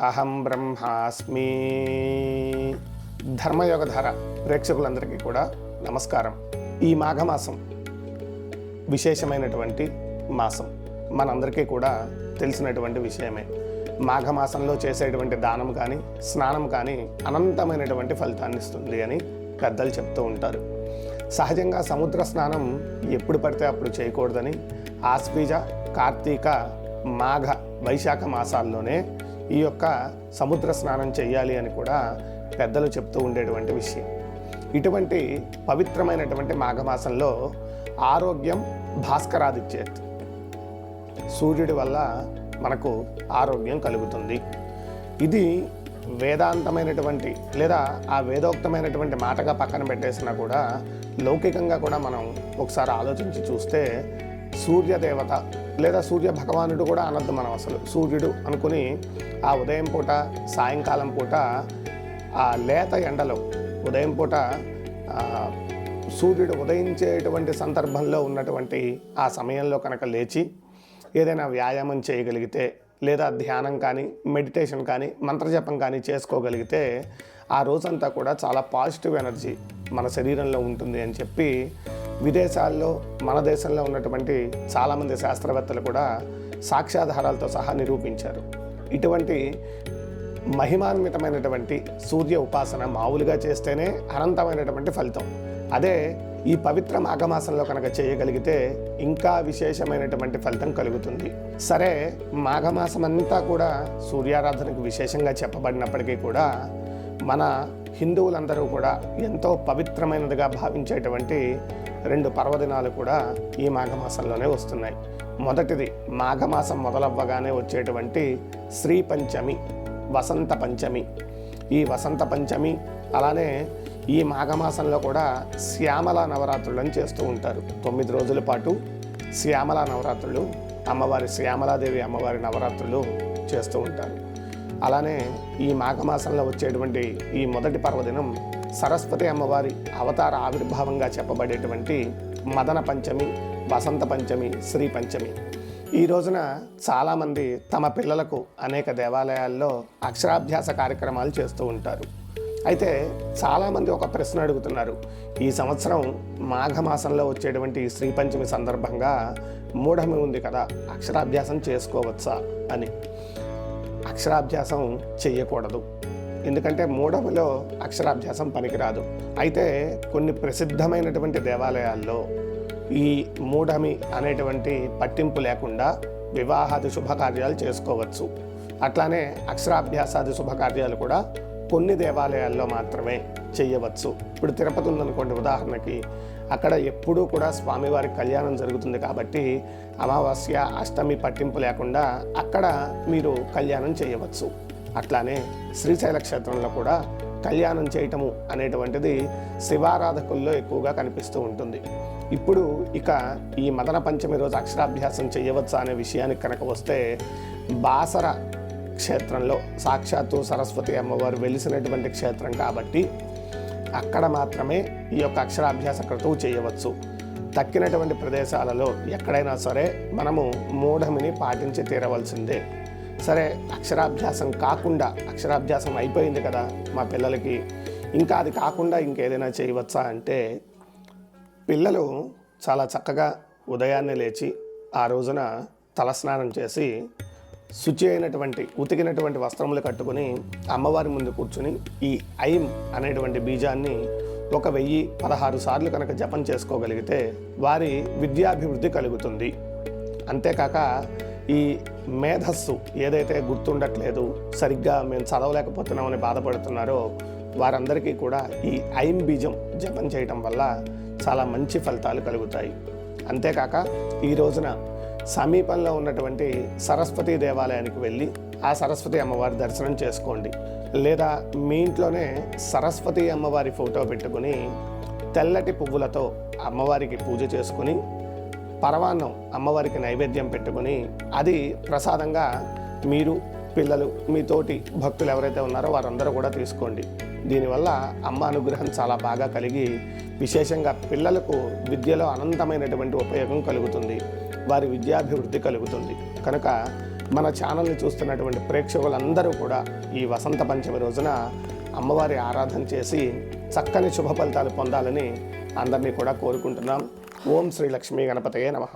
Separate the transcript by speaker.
Speaker 1: అహం బ్రహ్మాస్మి. ధర్మయోగధార ప్రేక్షకులందరికీ కూడా నమస్కారం. ఈ మాఘమాసం విశేషమైనటువంటి మాసం. మనందరికీ కూడా తెలిసినటువంటి విషయమే. మాఘమాసంలో చేసేటువంటి దానం కానీ స్నానం కానీ అనంతమైనటువంటి ఫలితాన్ని ఇస్తుంది అని పెద్దలు చెప్తూ ఉంటారు. సహజంగా సముద్ర స్నానం ఎప్పుడు పడితే అప్పుడు చేయకూడదని ఆస్పీజ కార్తీక మాఘ వైశాఖ మాసాల్లోనే ఈ యొక్క సముద్ర స్నానం చేయాలి అని కూడా పెద్దలు చెప్తూ ఉండేటువంటి విషయం. ఇటువంటి పవిత్రమైనటువంటి మాఘమాసంలో ఆరోగ్యం భాస్కరాదిచ్చేది సూర్యుడి వల్ల మనకు ఆరోగ్యం కలుగుతుంది. ఇది వేదాంతమైనటువంటి లేదా ఆ వేదోక్తమైనటువంటి మాటగా పక్కన పెట్టేసినా కూడా లౌకికంగా కూడా మనం ఒకసారి ఆలోచించి చూస్తే సూర్యదేవత లేదా సూర్య భగవానుడు కూడా అనద్దు మనం అసలు. సూర్యుడు అనుకుని ఆ ఉదయం పూట సాయంకాలం పూట ఆ లేత ఎండలో ఉదయం పూట సూర్యుడు ఉదయించేటువంటి సందర్భంలో ఉన్నటువంటి ఆ సమయంలో కనుక లేచి ఏదైనా వ్యాయామం చేయగలిగితే లేదా ధ్యానం కానీ మెడిటేషన్ కానీ మంత్రజపం కానీ చేసుకోగలిగితే ఆ రోజంతా కూడా చాలా పాజిటివ్ ఎనర్జీ మన శరీరంలో ఉంటుంది అని చెప్పి విదేశాల్లో మన దేశంలో ఉన్నటువంటి చాలామంది శాస్త్రవేత్తలు కూడా సాక్ష్యాధారాలతో సహా నిరూపించారు. ఇటువంటి మహిమాన్వితమైనటువంటి సూర్య ఉపాసన మామూలుగా చేస్తేనే అనంతమైనటువంటి ఫలితం. అదే ఈ పవిత్ర మాఘమాసంలో కనుక చేయగలిగితే ఇంకా విశేషమైనటువంటి ఫలితం కలుగుతుంది. సరే మాఘమాసం అంతా కూడా సూర్యారాధనకు విశేషంగా చెప్పబడినప్పటికీ కూడా మన హిందువులందరూ కూడా ఎంతో పవిత్రమైనదిగా భావించేటువంటి రెండు పర్వదినాలు కూడా ఈ మాఘమాసంలోనే వస్తున్నాయి. మొదటిది మాఘమాసం మొదలవ్వగానే వచ్చేటువంటి శ్రీ పంచమి వసంత పంచమి. ఈ వసంత పంచమి అలానే ఈ మాఘమాసంలో కూడా శ్యామల నవరాత్రులను చేస్తూ ఉంటారు. తొమ్మిది రోజుల పాటు శ్యామల నవరాత్రులు అమ్మవారి శ్యామలాదేవి అమ్మవారి నవరాత్రులు చేస్తూ ఉంటారు. అలానే ఈ మాఘమాసంలో వచ్చేటువంటి ఈ మొదటి పర్వదినం సరస్వతి అమ్మవారి అవతార ఆవిర్భావంగా చెప్పబడేటువంటి మదన పంచమి వసంత పంచమి శ్రీ పంచమి. ఈ రోజున చాలామంది తమ పిల్లలకు అనేక దేవాలయాల్లో అక్షరాభ్యాస కార్యక్రమాలు చేస్తూ ఉంటారు. అయితే చాలామంది ఒక ప్రశ్న అడుగుతున్నారు. ఈ సంవత్సరం మాఘమాసంలో వచ్చేటువంటి శ్రీ పంచమి సందర్భంగా మూఢమి ఉంది కదా అక్షరాభ్యాసం చేసుకోవచ్చా అని. అక్షరాభ్యాసం చేయకూడదు ఎందుకంటే మూడవలో అక్షరాభ్యాసం పనికిరాదు. అయితే కొన్ని ప్రసిద్ధమైనటువంటి దేవాలయాల్లో ఈ మూఢమి అనేటువంటి పట్టింపు లేకుండా వివాహాది శుభకార్యాలు చేసుకోవచ్చు. అట్లానే అక్షరాభ్యాసాది శుభకార్యాలు కూడా కొన్ని దేవాలయాల్లో మాత్రమే చేయవచ్చు. ఇప్పుడు తిరుపతి ఉందనుకోండి ఉదాహరణకి అక్కడ ఎప్పుడూ కూడా స్వామివారి కళ్యాణం జరుగుతుంది కాబట్టి అమావాస్య అష్టమి పట్టింపు లేకుండా అక్కడ మీరు కళ్యాణం చేయవచ్చు. అట్లానే శ్రీశైల క్షేత్రంలో కూడా కళ్యాణం చేయటము అనేటువంటిది శివారాధకుల్లో ఎక్కువగా కనిపిస్తూ ఉంటుంది. ఇప్పుడు ఇక ఈ మదన పంచమి రోజు అక్షరాభ్యాసం చేయవచ్చా అనే విషయానికి కనుక వస్తే బాసర క్షేత్రంలో సాక్షాత్తు సరస్వతి అమ్మవారు వెలిసినటువంటి క్షేత్రం కాబట్టి అక్కడ మాత్రమే ఈ యొక్క అక్షరాభ్యాస క్రతువు చేయవచ్చు. తక్కినటువంటి ప్రదేశాలలో ఎక్కడైనా సరే మనము మూఢమిని పాటించి తీరవలసిందే. సరే అక్షరాభ్యాసం కాకుండా అక్షరాభ్యాసం అయిపోయింది కదా మా పిల్లలకి. ఇంకా అది కాకుండా ఇంకేదైనా చేయవచ్చా అంటే పిల్లలు చాలా చక్కగా ఉదయాన్నే లేచి ఆ రోజున తలస్నానం చేసి శుచి అయినటువంటి ఉతికినటువంటి వస్త్రములు కట్టుకుని అమ్మవారి ముందు కూర్చుని ఈ ఐం అనేటువంటి బీజాన్ని ఒక వెయ్యి పదహారు సార్లు కనుక జపం చేసుకోగలిగితే వారి విద్యాభివృద్ధి కలుగుతుంది. అంతేకాక ఈ మేధస్సు ఏదైతే గుర్తుండట్లేదు సరిగ్గా మేము చదవలేకపోతున్నామని బాధపడుతున్నారో వారందరికీ కూడా ఈ ఐం బీజం జపం చేయటం వల్ల చాలా మంచి ఫలితాలు కలుగుతాయి. అంతేకాక ఈ రోజున సమీపంలో ఉన్నటువంటి సరస్వతి దేవాలయానికి వెళ్ళి ఆ సరస్వతి అమ్మవారి దర్శనం చేసుకోండి. లేదా మీ ఇంట్లోనే సరస్వతి అమ్మవారి ఫోటో పెట్టుకుని తెల్లటి పువ్వులతో అమ్మవారికి పూజ చేసుకుని పరవాన్నం అమ్మవారికి నైవేద్యం పెట్టుకుని అది ప్రసాదంగా మీరు పిల్లలు మీ తోటి భక్తులు ఎవరైతే ఉన్నారో వారందరూ కూడా తీసుకోండి. దీనివల్ల అమ్మ అనుగ్రహం చాలా బాగా కలిగి విశేషంగా పిల్లలకు విద్యలో అనంతమైనటువంటి ఉపయోగం కలుగుతుంది. వారి విద్యాభివృద్ధి కలుగుతుంది. కనుక మన ఛానల్ని చూస్తున్నటువంటి ప్రేక్షకులందరూ కూడా ఈ వసంత పంచమి రోజున అమ్మవారి ఆరాధన చేసి చక్కని శుభ ఫలితాలు పొందాలని అందరినీ కూడా కోరుకుంటున్నాం. ఓం శ్రీ లక్ష్మీ గణపతయే నమః.